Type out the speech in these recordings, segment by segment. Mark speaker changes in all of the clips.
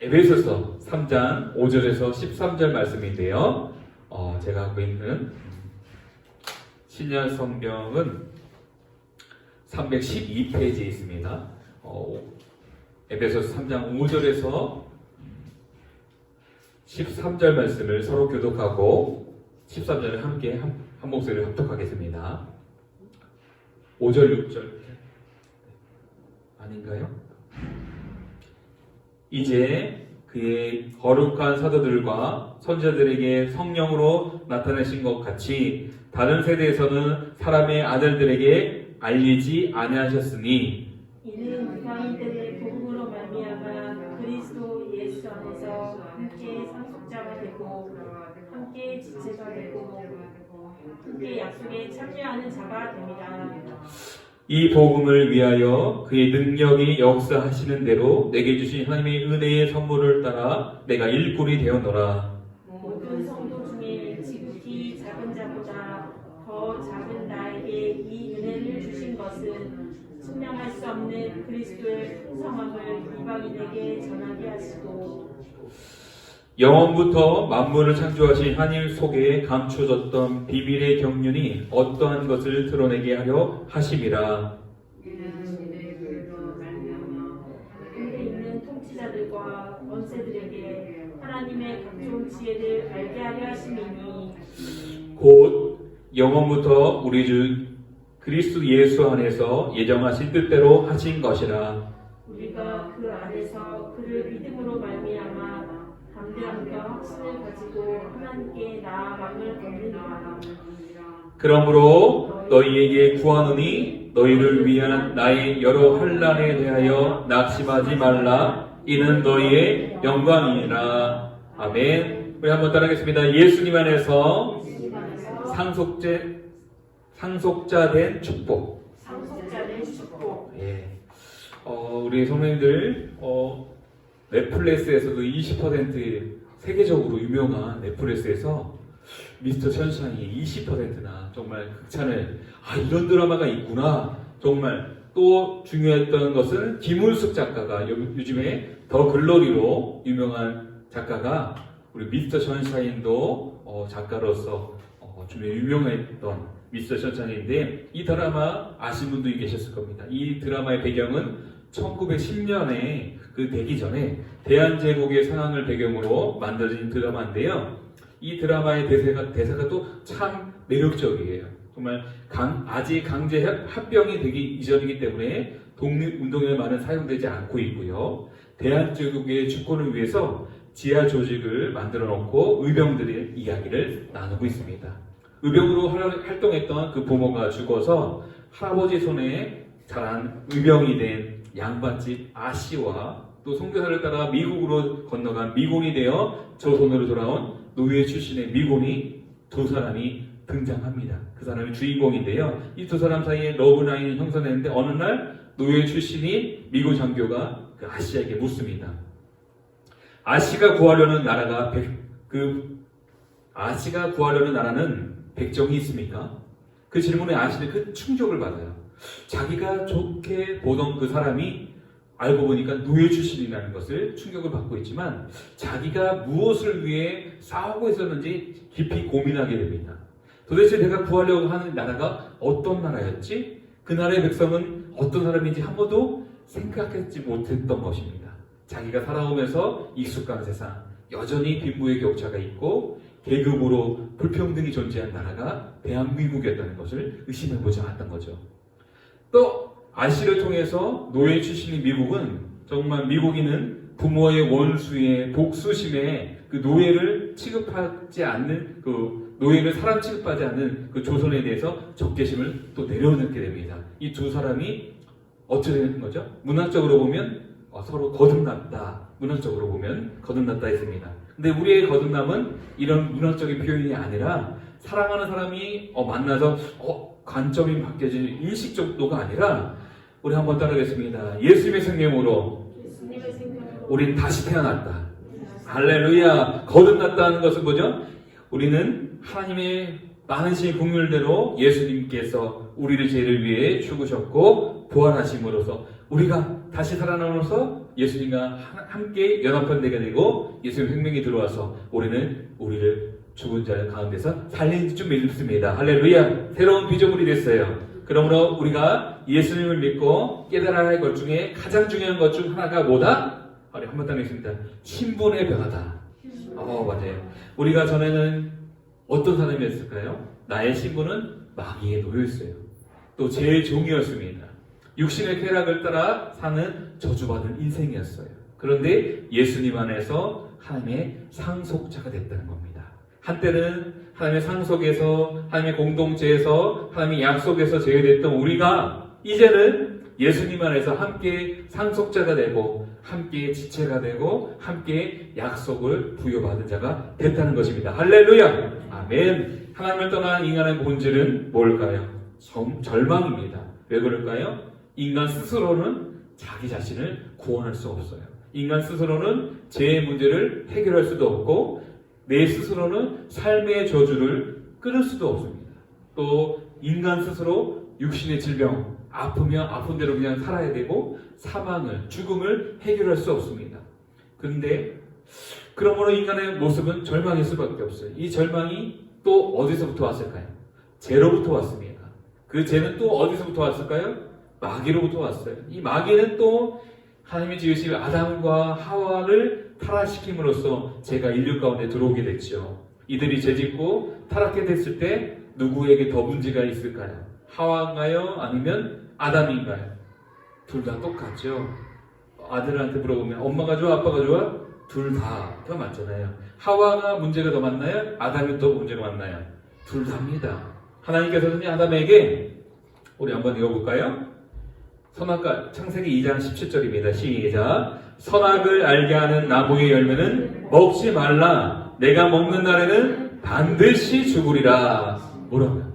Speaker 1: 에베소서 3장 5절에서 13절 말씀인데요. 어, 제가 갖고 있는 신약 성경은 312페이지에 있습니다. 어, 에베소서 3장 5절에서 13절 말씀을 서로 교독하고 13절을 함께 한, 한 목소리를 합독하겠습니다. 5절, 6절 아닌가요? 이제 그의 거룩한 사도들과 선자들에게 성령으로 나타내신 것 같이 다른 세대에서는 사람의 아들들에게 알리지 아니하셨으니
Speaker 2: 이는 이방인들의 복음으로 말미암아 그리스도 예수 안에서 함께 상속자가 되고 함께 지체가 되고 함께 약속에 참여하는 자가 됩니다.
Speaker 1: 이 복음을 위하여 그의 능력이 역사하시는 대로 내게 주신 하나님의 은혜의 선물을 따라 내가 일꾼이 되었노라.
Speaker 2: 모든 성도 중에 지극히 작은 자보다 더 작은 나에게 이 은혜를 주신 것은 측량할 수 없는 그리스도의 성함을 이방인에게 전하게 하시고
Speaker 1: 영원부터 만물을 창조하신 하나님 속에 감춰졌던 비밀의 경륜이 어떠한 것을 드러내게 하려 하심이라.
Speaker 2: 하늘에 있는 통치자들과 원세들에게 하나님의 각종 지혜를 알게 하려 하심이니
Speaker 1: 곧 영원부터 우리 주 그리스도 예수 안에서 예정하신 뜻대로 하신 것이라.
Speaker 2: 우리가 그 안에서 그를 믿음으로 말미암아 담대함과 확신을
Speaker 1: 그러므로 너희에게 구하노니 너희를 위한 나의 여러 환란에 대하여 낙심하지 말라. 이는 너희의 영광이니라. 아멘. 우리 한번 따라하겠습니다. 예수님 안에서
Speaker 2: 안에서
Speaker 1: 상속자 상속자 된 축복.
Speaker 2: 상속자 된 축복
Speaker 1: 예. 어, 우리 성도님들 어, 넷플릭스에서도 20% 세계적으로 유명한 넷플릭스에서 미스터 선샤인이 20%나 정말 극찬을 아 이런 드라마가 있구나 정말 또 중요했던 것은 김울숙 작가가 요, 요즘에 더 글로리로 유명한 작가가 우리 미스터 선샤인도 어, 작가로서 어, 좀 유명했던 미스터 선샤인인데 이 드라마 아신 분도 계셨을 겁니다. 이 드라마의 배경은 1910년에 그 되기 전에 대한제국의 상황을 배경으로 만들어진 드라마인데요. 이 드라마의 대사가, 대사가 또 참 매력적이에요. 정말 강, 아직 강제 합- 합병이 되기 이전이기 때문에 독립운동에 많은 사용되지 않고 있고요. 대한제국의 주권을 위해서 지하 조직을 만들어 놓고 의병들의 이야기를 나누고 있습니다. 의병으로 활- 활동했던 그 부모가 죽어서 할아버지 손에 자란 의병이 된 양반집 아씨와 또 선교사를 따라 미국으로 건너간 미군이 되어 조선으로 돌아온 노예 출신의 미군이 두 사람이 등장합니다. 그 사람이 주인공인데요. 이 두 사람 사이에 러브라인이 형성되는데 어느 날 노예 출신이 미군 장교가 그 아씨에게 묻습니다. 아씨가 구하려는 나라가 백, 그 아씨가 구하려는 나라는 백정이 있습니까? 그 질문에 아씨는 큰 충격을 받아요. 자기가 좋게 보던 그 사람이 알고 보니까 노예 출신이라는 것을 충격을 받고 있지만 자기가 무엇을 위해 싸우고 있었는지 깊이 고민하게 됩니다. 도대체 내가 구하려고 하는 나라가 어떤 나라였지? 그 나라의 백성은 어떤 사람인지 한 번도 생각했지 못했던 것입니다. 자기가 살아오면서 익숙한 세상, 여전히 빈부의 격차가 있고 계급으로 불평등이 존재한 나라가 대한민국이었다는 것을 의심해보지 않았던 거죠. 또 아시를 통해서 노예 출신인 미국은 정말 미국인은 부모의 원수의 복수심에 그 노예를 취급하지 않는 그 노예를 사람 취급하지 않는 그 조선에 대해서 적개심을 또 내려놓게 됩니다. 이 두 사람이 어떻게 되는 거죠? 문학적으로 보면 어, 서로 거듭났다. 문학적으로 보면 거듭났다 했습니다. 근데 우리의 거듭남은 이런 문학적인 표현이 아니라 사랑하는 사람이 어, 만나서 어, 관점이 바뀌어지는 인식 정도가 아니라 우리 한번 따라하겠습니다.
Speaker 2: 예수님의 생명으로
Speaker 1: 우린 다시 태어났다. 할렐루야. 거듭났다는 것은 뭐죠? 우리는 하나님의 많으신 국률대로 예수님께서 우리를 죄를 위해 죽으셨고 부활하심으로써 우리가 다시 살아남아서 예수님과 하- 함께 연합한되게 되고 예수님 생명이 들어와서 우리는 우리를 죽은 자 가운데서 살린 줄 믿습니다. 할렐루야. 새로운 피조물이 됐어요. 그러므로 우리가 예수님을 믿고 깨달아야 할 것 중에 가장 중요한 것 중 하나가 뭐다? 우리 한번 따겠습니다. 신분의 변화다. 어, 맞아요. 우리가 전에는 어떤 사람이었을까요? 나의 신분은 마귀에 놓여 있어요. 또 제일 종이었습니다. 육신의 쾌락을 따라 사는 저주받은 인생이었어요. 그런데 예수님 안에서 하나님의 상속자가 됐다는 겁니다. 한때는 하나님의 상속에서 하나님의 공동체에서 하나님의 약속에서 제외됐던 우리가 이제는 예수님 안에서 함께 상속자가 되고 함께 지체가 되고 함께 약속을 부여받은 자가 됐다는 것입니다. 할렐루야! 아멘. 하나님을 떠난 인간의 본질은 뭘까요? 점- 절망입니다. 왜 그럴까요? 인간 스스로는 자기 자신을 구원할 수 없어요. 인간 스스로는 죄의 문제를 해결할 수도 없고 내 스스로는 삶의 저주를 끊을 수도 없습니다. 또 인간 스스로 육신의 질병, 아프면 아픈 대로 그냥 살아야 되고 사망을, 죽음을 해결할 수 없습니다. 근데 그러므로 인간의 모습은 절망일 수밖에 없어요. 이 절망이 또 어디서부터 왔을까요? 죄로부터 왔습니다. 그 죄는 또 어디서부터 왔을까요? 마귀로부터 왔어요. 이 마귀는 또 하나님이 지으신 아담과 하와를 타락시킴으로써 죄가 인류 가운데 들어오게 됐죠. 이들이 죄짓고 타락해 됐을 때 누구에게 더 문제가 있을까요? 하와인가요? 아니면 아담인가요? 둘 다 똑같죠. 아들한테 물어보면 엄마가 좋아, 아빠가 좋아? 둘 다 더 맞잖아요. 하와가 문제가 더 많나요? 아담이 더 문제가 많나요? 둘 다입니다. 하나님께서는 아담에게 우리 한번 읽어볼까요? 선악과 창세기 2장 17절입니다. 시작. 선악을 알게 하는 나무의 열매는 먹지 말라. 내가 먹는 날에는 반드시 죽으리라. 뭐라고요?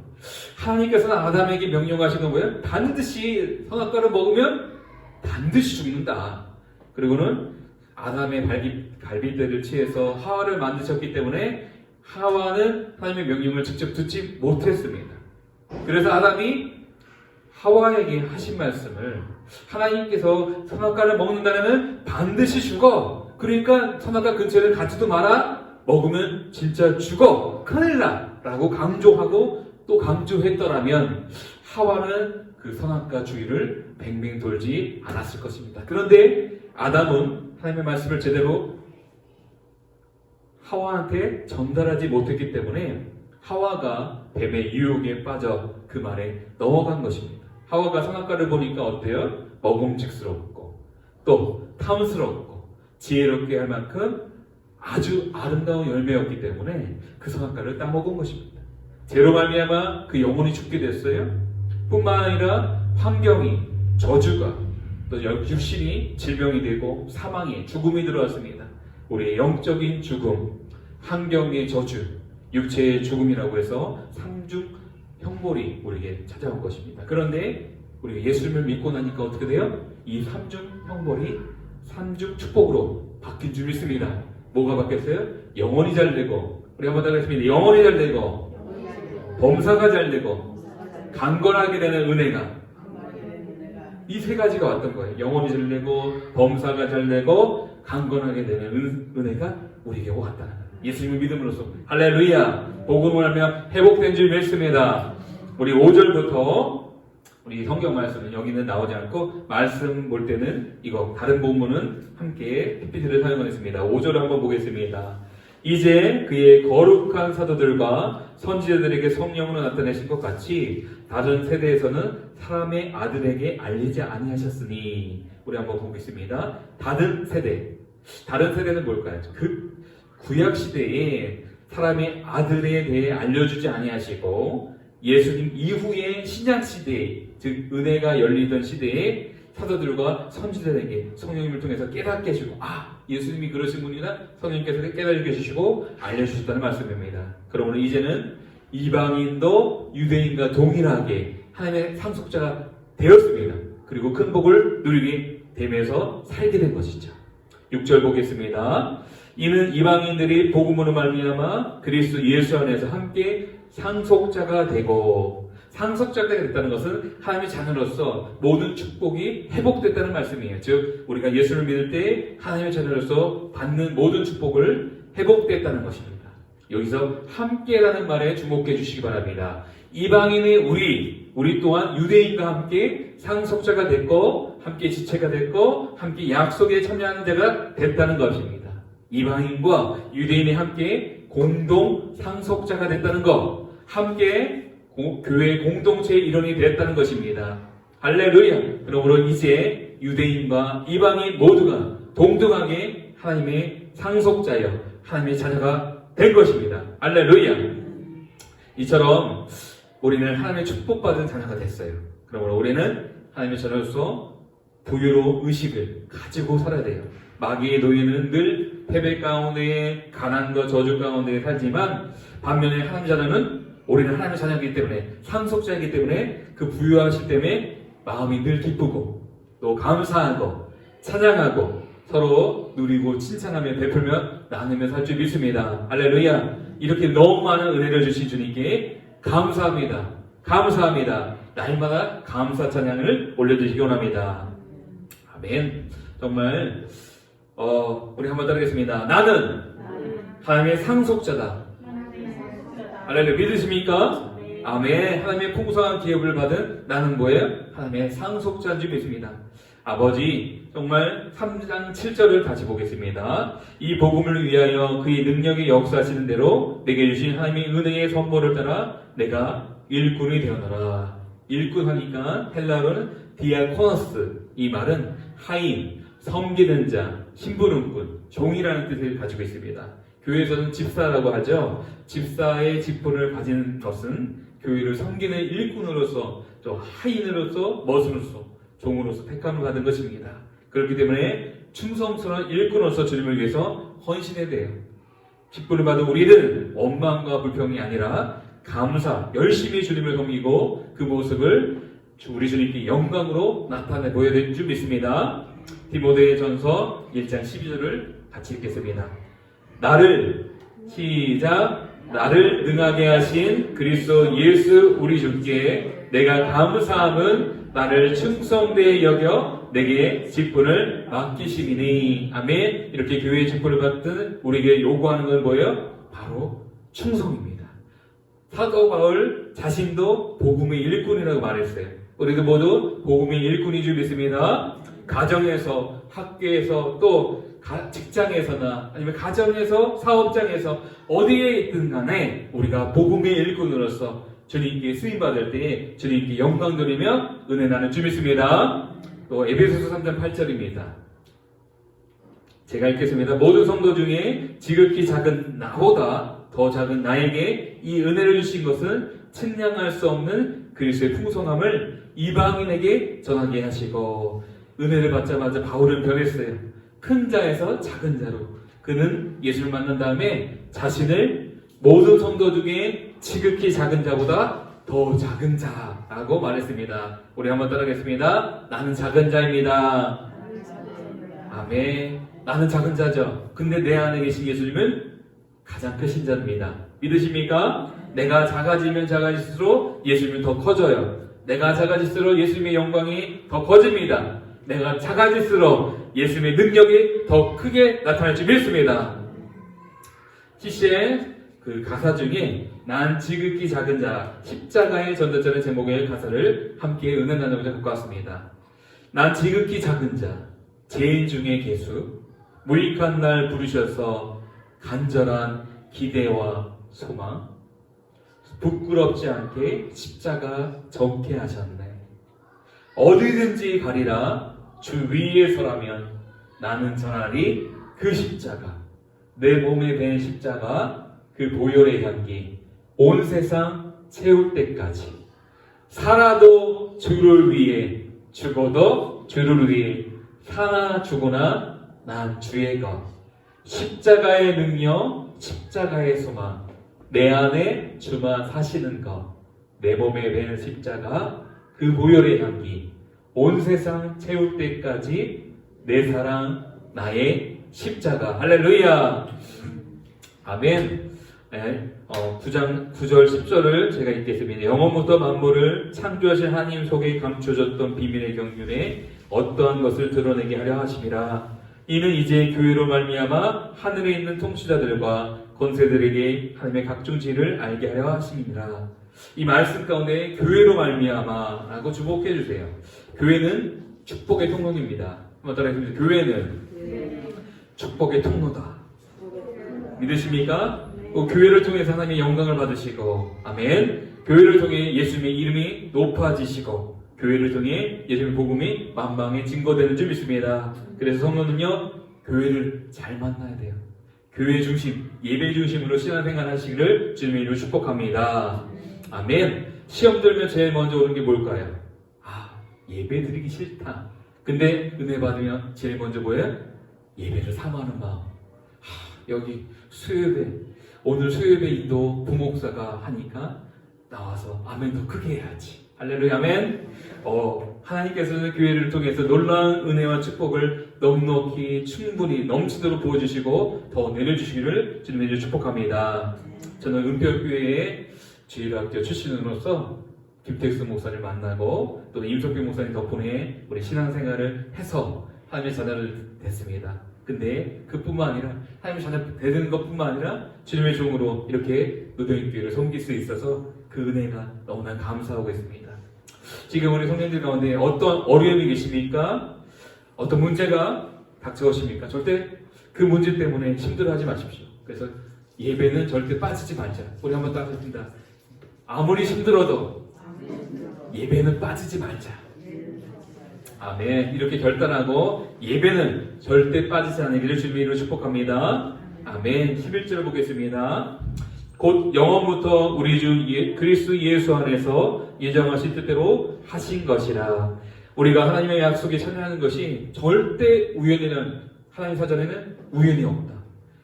Speaker 1: 하나님께서는 아담에게 명령하신 건 뭐예요? 반드시 선악과를 먹으면 반드시 죽는다. 그리고는 아담의 갈비, 갈비뼈를 취해서 하와를 만드셨기 때문에 하와는 하나님의 명령을 직접 듣지 못했습니다. 그래서 아담이 하와에게 하신 말씀을 하나님께서 선악과를 먹는다면 반드시 죽어. 그러니까 선악과 근처를 가지도 마라. 먹으면 진짜 죽어. 큰일 나. 라고 강조하고 또 강조했더라면 하와는 그 선악과 주의를 뱅뱅 돌지 않았을 것입니다. 그런데 아담은 하나님의 말씀을 제대로 하와한테 전달하지 못했기 때문에 하와가 뱀의 유혹에 빠져 그 말에 넘어간 것입니다. 하와가 선악과를 보니까 어때요? 먹음직스럽고 또 탐스럽고 지혜롭게 할 만큼 아주 아름다운 열매였기 때문에 그 선악과를 따먹은 것입니다. 죄로 말미암아 그 영혼이 죽게 됐어요. 뿐만 아니라 환경이 저주가 또 육신이 질병이 되고 사망이 죽음이 들어왔습니다. 우리의 영적인 죽음, 환경의 저주, 육체의 죽음이라고 해서 삼중 형벌이 우리에게 찾아온 것입니다. 그런데 우리가 예수님을 믿고 나니까 어떻게 돼요? 이 삼중 형벌이 삼중 축복으로 바뀐 줄 믿습니다. 뭐가 바뀌었어요? 영혼이 잘 되고 우리 한번 더 하겠습니다. 영혼이 잘 되고 범사가 잘 되고 강건하게 되는 은혜가 이 세 가지가 왔던 거예요. 영혼이 잘 되고 범사가 잘 되고 강건하게 되는 은, 은혜가 우리에게 왔다는 거예요. 예수님을 믿음으로써 할렐루야 복음을 하며 회복된 줄 믿습니다. 우리 5절부터 우리 성경 말씀은 여기는 나오지 않고 말씀 볼 때는 이거 다른 본문은 함께 PPT를 사용하겠습니다. 5절 한번 보겠습니다. 이제 그의 거룩한 사도들과 선지자들에게 성령으로 나타내신 것 같이 다른 세대에서는 사람의 아들에게 알리지 아니하셨으니 우리 한번 보겠습니다. 다른 세대. 다른 세대는 뭘까요? 그 구약 시대에 사람의 아들에 대해 알려주지 아니하시고 예수님 이후의 신약 시대, 즉 은혜가 열리던 시대에 사도들과 선지자들에게 성령님을 통해서 깨닫게 해주고 아 예수님이 그러신 분이나 성령님께서 깨닫게 해주시고 알려주셨다는 말씀입니다. 그러므로 이제는 이방인도 유대인과 동일하게 하나님의 상속자가 되었습니다. 그리고 큰 복을 누리게 되면서 살게 된 것이죠. 6절 보겠습니다. 이는 이방인들이 복음으로 말미암아 그리스도 예수 안에서 함께 상속자가 되고 상속자가 됐다는 것은 하나님의 자녀로서 모든 축복이 회복됐다는 말씀이에요. 즉 우리가 예수를 믿을 때 하나님의 자녀로서 받는 모든 축복을 회복됐다는 것입니다. 여기서 함께라는 말에 주목해 주시기 바랍니다. 이방인의 우리, 우리 또한 유대인과 함께 상속자가 됐고, 함께 지체가 됐고, 함께 약속에 참여하는 자가 됐다는 것입니다. 이방인과 유대인이 함께 공동 상속자가 됐다는 것, 함께 고- 교회 공동체의 일원이 됐다는 것입니다. 할렐루야! 그러므로 이제 유대인과 이방인 모두가 동등하게 하나님의 상속자여 하나님의 자녀가 된 것입니다. 할렐루야! 이처럼 우리는 하나님의 축복받은 자녀가 됐어요. 그러므로 우리는 하나님의 자녀로서 부유로 의식을 가지고 살아야 돼요. 마귀의 노예는 늘 패배 가운데 가난과 저주 가운데 살지만 반면에 하나님 자녀는 우리는 하나님의 자녀이기 때문에 상속자이기 때문에 그 부유하실 때문에 마음이 늘 기쁘고 또 감사하고 찬양하고 서로 누리고 칭찬하며 베풀며 나누며 살 줄 믿습니다. 할렐루야. 이렇게 너무 많은 은혜를 주신 주님께 감사합니다. 감사합니다. 날마다 감사 찬양을 올려드리기 원합니다. 아멘. 정말 어, 우리 한번 따르겠습니다. 나는 하나님의 상속자다. 할렐루야. 믿으십니까?
Speaker 2: 네.
Speaker 1: 아멘. 하나님의 풍성한 기업을 받은 나는 뭐예요? 하나님의 상속자인 줄 믿습니다. 아버지, 정말 3장 7절을 다시 보겠습니다. 이 복음을 위하여 그의 능력이 역사하시는 대로 내게 주신 하나님의 은혜의 선물을 따라 내가 일꾼이 되었노라. 일꾼 하니까 헬라어는 디아코너스. 이 말은 하인, 섬기는 자, 신부름꾼, 종이라는 뜻을 가지고 있습니다. 교회에서는 집사라고 하죠. 집사의 직분을 가진 것은 교회를 섬기는 일꾼으로서 또 하인으로서 머슴으로서 종으로서 택함을 받은 것입니다. 그렇기 때문에 충성스러운 일꾼으로서 주님을 위해서 헌신해야 돼요. 직분을 받은 우리는 원망과 불평이 아니라 감사, 열심히 주님을 섬기고 그 모습을 주- 우리 주님께 영광으로 나타내 보여야 될 줄 믿습니다. 디모데의 전서 1장 12절을 같이 읽겠습니다. 나를 시작. 나를 능하게 하신 그리스도 예수 우리 주께 내가 감사함은 나를 충성되게 여겨 내게 직분을 맡기심이니. 아멘. 이렇게 교회의 직분을 받든 우리에게 요구하는 건 뭐예요? 바로 충성입니다. 사도 바울 자신도 복음의 일꾼이라고 말했어요. 우리도 모두 복음의 일꾼인 줄 믿습니다 가정에서 학교에서 또 가- 직장에서나 아니면 가정에서 사업장에서 어디에 있든 간에 우리가 복음의 일꾼으로서 주님께 쓰임 받을 때 주님께 영광 돌리며 은혜 나는 주 믿습니다. 또 에베소서 3장 8절입니다. 제가 읽겠습니다. 모든 성도 중에 지극히 작은 나보다 더 작은 나에게 이 은혜를 주신 것은 측량할 수 없는 그리스도의 풍성함을 이방인에게 전하게 하시고 은혜를 받자마자 바울은 변했어요. 큰 자에서 작은 자로 그는 예수를 만난 다음에 자신을 모든 성도 중에 지극히 작은 자보다 더 작은 자라고 말했습니다. 우리 한번 따라하겠습니다. 나는 작은 자입니다. 아멘. 나는 작은 자죠. 근데 내 안에 계신 예수님은 가장 크신 자입니다. 믿으십니까? 내가 작아지면 작아질수록 예수님은 더 커져요. 내가 작아질수록 예수님의 영광이 더 커집니다. 내가 작아질수록 예수님의 능력이 더 크게 나타날 줄 믿습니다. 시시의 그 가사 중에 난 지극히 작은 자 십자가의 전도자는 제목의 가사를 함께 은혜 나누고자 갖고 왔습니다. 난 지극히 작은 자 죄인 중에 개수 무익한 날 부르셔서 간절한 기대와 소망 부끄럽지 않게 십자가 적게 하셨네. 어디든지 가리라 주 위에 서라면 나는 전하리 그 십자가. 내 몸에 밴 십자가 그 보혈의 향기 온 세상 채울 때까지. 살아도 주를 위해 죽어도 주를 위해 사나 죽으나 난 주의 것. 십자가의 능력 십자가의 소망 내 안에 주만 사시는 것. 내 몸에 밴 십자가 그 보혈의 향기 온 세상 채울 때까지 내 사랑 나의 십자가 할렐루야 아멘 예, 어, 9장 9절 10절을 제가 읽겠습니다. 영원부터 만물을 창조하신 하나님 속에 감춰졌던 비밀의 경륜에 어떠한 것을 드러내게 하려 하심이라. 이는 이제 교회로 말미암아 하늘에 있는 통치자들과 권세들에게 하나님의 각종 지를 알게 하려 하심이라. 이 말씀 가운데 교회로 말미암아라고 주목해 주세요. 교회는 축복의 통로입니다. 한번 따라해주세요. 교회는 축복의 통로다. 믿으십니까? 그 교회를 통해서 하나님의 영광을 받으시고, 아멘. 교회를 통해 예수님의 이름이 높아지시고, 교회를 통해 예수님의 복음이 만방에 증거되는 줄 믿습니다. 그래서 성도는요, 교회를 잘 만나야 돼요. 교회 중심, 예배 중심으로 신앙생활 하시기를 주님의 이름으로 축복합니다. 아멘. 시험 들면 제일 먼저 오는 게 뭘까요? 아, 예배 드리기 싫다. 근데 은혜 받으면 제일 먼저 뭐예요? 예배를 사모하는 마음. 하, 여기 수요예배, 오늘 수요예배 인도 부목사가 하니까 나와서 아멘 더 크게 해야지. 할렐루야 아멘. 어, 하나님께서는 교회를 통해서 놀라운 은혜와 축복을 넉넉히 충분히 넘치도록 부어주시고 더 내려주시기를 주님의 이름으로 축복합니다. 저는 은평교회의 주일학교 출신으로서 김택수 목사를 만나고 또 임석빈 목사님 덕분에 우리 신앙생활을 해서 하나님의 자녀를 됐습니다. 근데 그뿐만 아니라 하나님의 자녀 되는 것뿐만 아니라 주님의 종으로 이렇게 노동교회를 섬길 수 있어서 그 은혜가 너무나 감사하고 있습니다. 지금 우리 성년들 가운데 어떤 어려움이 계십니까? 어떤 문제가 닥쳐오십니까? 절대 그 문제 때문에 힘들어하지 마십시오. 그래서 예배는 절대 빠지지 말자. 우리 한번 따라합니다. 아무리 힘들어도 예배는 빠지지 말자. 아멘. 이렇게 결단하고 예배는 절대 빠지지 않으기를 주님의 이름으로 축복합니다. 아멘. 11절 보겠습니다. 곧 영원부터 우리 주 예- 그리스도 예수 안에서 예정하신 뜻대로 하신 것이라. 우리가 하나님의 약속에 참여하는 것이 절대 우연에는 하나님 사전에는 우연이 없다.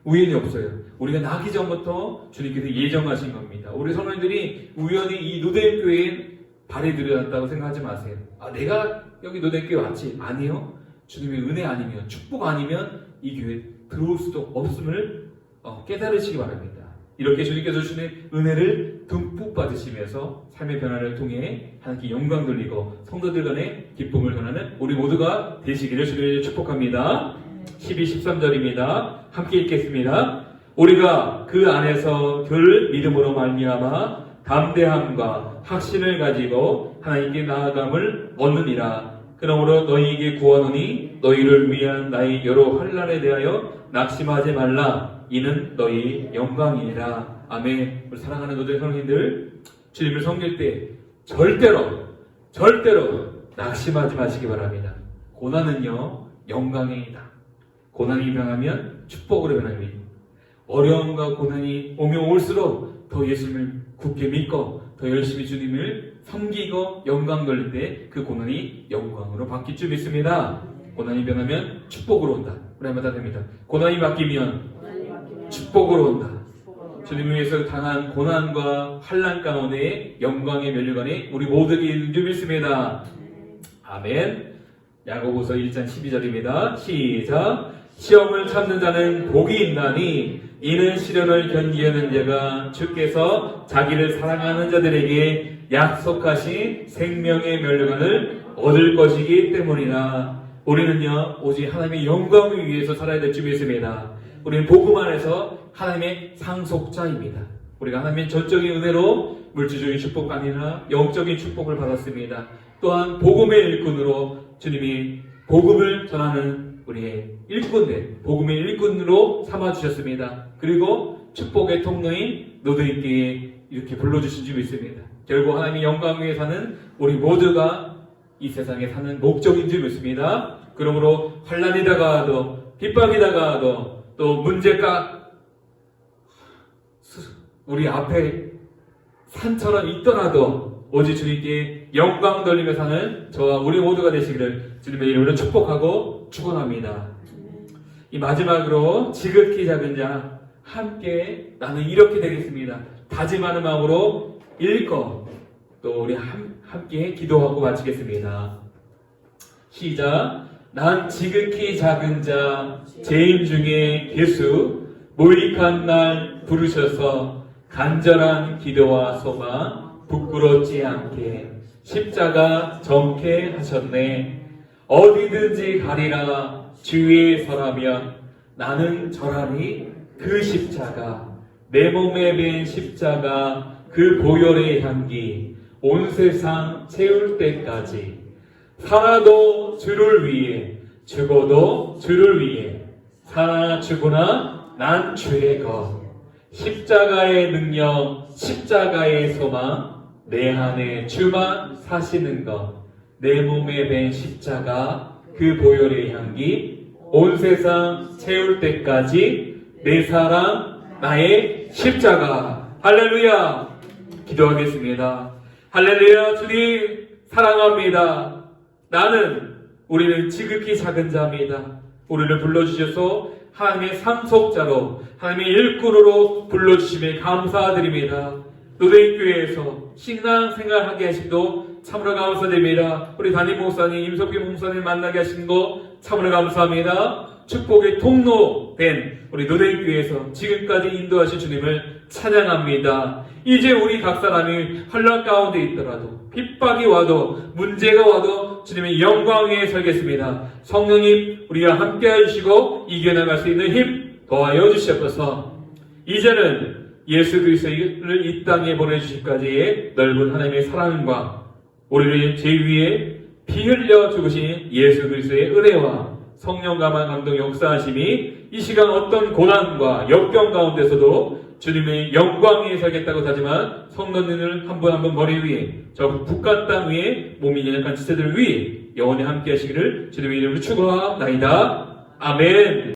Speaker 1: 우연이 없어요. 우리가 나기 전부터 주님께서 예정하신 겁니다. 우리 성도님들이 우연히 이 누덴 교회에 발이 들여놨다고 생각하지 마세요. 아, 내가 여기 교회 왔지? 아니요. 주님의 은혜 아니면 축복 아니면 이 교회 들어올 수도 없음을 어, 깨달으시기 바랍니다. 이렇게 주님께서 주시는 은혜를 듬뿍 받으시면서 삶의 변화를 통해 하나님께 영광 돌리고 성도들 간의 기쁨을 전하는 우리 모두가 되시기를 주님을 축복합니다. 12, 13절입니다. 함께 읽겠습니다. 우리가 그 안에서 들 믿음으로 말미암아 담대함과 확신을 가지고 하나님께 나아감을 얻느니라. 그러므로 너희에게 구하노니 너희를 위한 나의 여러 환란에 대하여 낙심하지 말라. 이는 너희 영광이니라. 아멘. 우리 사랑하는 노들 성인들 주님을 섬길 때 절대로 절대로 낙심하지 마시기 바랍니다. 고난은요 영광이다. 고난이 변하면 축복으로 변합니다. 어려움과 고난이 오면 올수록 더 예수님을 굳게 믿고 더 열심히 주님을 섬기고 영광 돌릴 때 그 고난이 영광으로 바뀔 줄 믿습니다. 고난이 변하면 축복으로 온다. 우리 한번 다 됩니다. 고난이 바뀌면 축복으로 온다. 주님을 위해서 당한 고난과 환란 가운데 영광의 면류관이 우리 모두에게 있는 줄 믿습니다. 아멘. 야고보서 1장 12절입니다. 시작. 시험을 참는 자는 복이 있나니 이는 시련을 견디하는 자가 주께서 자기를 사랑하는 자들에게 약속하신 생명의 면류관을 얻을 것이기 때문이라. 우리는요 오직 하나님의 영광을 위해서 살아야 될 줄 믿습니다. 우리는 복음 안에서 하나님의 상속자입니다. 우리가 하나님의 전적인 은혜로 물질적인 축복이 아니라 영적인 축복을 받았습니다. 또한 복음의 일꾼으로 주님이 복음을 전하는 우리의 일꾼들, 복음의 일꾼으로 삼아 주셨습니다. 그리고 축복의 통로인 노드인께 이렇게 불러주신 줄 믿습니다. 결국 하나님의 영광 위에 사는 우리 모두가 이 세상에 사는 목적인 줄 믿습니다. 그러므로 환란이 다가와도 핍박이 다가와도 또 문제가 우리 앞에 산처럼 있더라도 오직 주님께 영광 돌리며 사는 저와 우리 모두가 되시기를 주님의 이름으로 축복하고 축원합니다. 이 마지막으로 지극히 작은 자 함께 나는 이렇게 되겠습니다. 다짐하는 마음으로 읽고 또 우리 함, 함께 기도하고 마치겠습니다. 시작. 난 지극히 작은 자 죄인 중에 예수 모익한 날 부르셔서 간절한 기도와 소망 부끄럽지 않게 십자가 정케 하셨네. 어디든지 가리라. 주위에 서라면 나는 저라니 그 십자가 내 몸에 밴 십자가 그 보혈의 향기 온 세상 채울 때까지. 살아도 주를 위해 죽어도 주를 위해. 살아 죽으나 난 주의 것. 십자가의 능력 십자가의 소망 내 안에 주만 사시는 것 내 몸에 밴 십자가 그 보혈의 향기 온 세상 채울 때까지 내 사랑 나의 십자가. 할렐루야. 기도하겠습니다. 할렐루야 주님. 사랑합니다. 나는 우리는 지극히 작은 자입니다. 우리를 불러주셔서 하나님의 상속자로 하나님의 일꾼으로 불러주심에 감사드립니다. 노대교회에서 신앙생활 하게 하심도 참으로 감사드립니다. 우리 담임 목사님, 임석규 목사님 만나게 하신 거 참으로 감사합니다. 축복의 통로 된 우리 노대교회에서 지금까지 인도하신 주님을 찬양합니다. 이제 우리 각 사람이 혼란 가운데 있더라도 핍박이 와도 문제가 와도 주님의 영광 위에 설겠습니다. 성령님 우리와 함께 해주시고 이겨나갈 수 있는 힘 더하여 주시옵소서. 이제는 예수 그리스도를 이 땅에 보내주시기까지의 넓은 하나님의 사랑과 우리를 제 위에 피 흘려 죽으신 예수 그리스도의 은혜와 성령감한 감동 역사하심이 이 시간 어떤 고난과 역경 가운데서도 주님의 영광에 살겠다고 하지만 성도님을 한분한분 머리 위에 저 북한 땅 위에 몸이 연약한 지체들 위에 영원히 함께 하시기를 주님의 이름으로 축원하나이다. 아멘.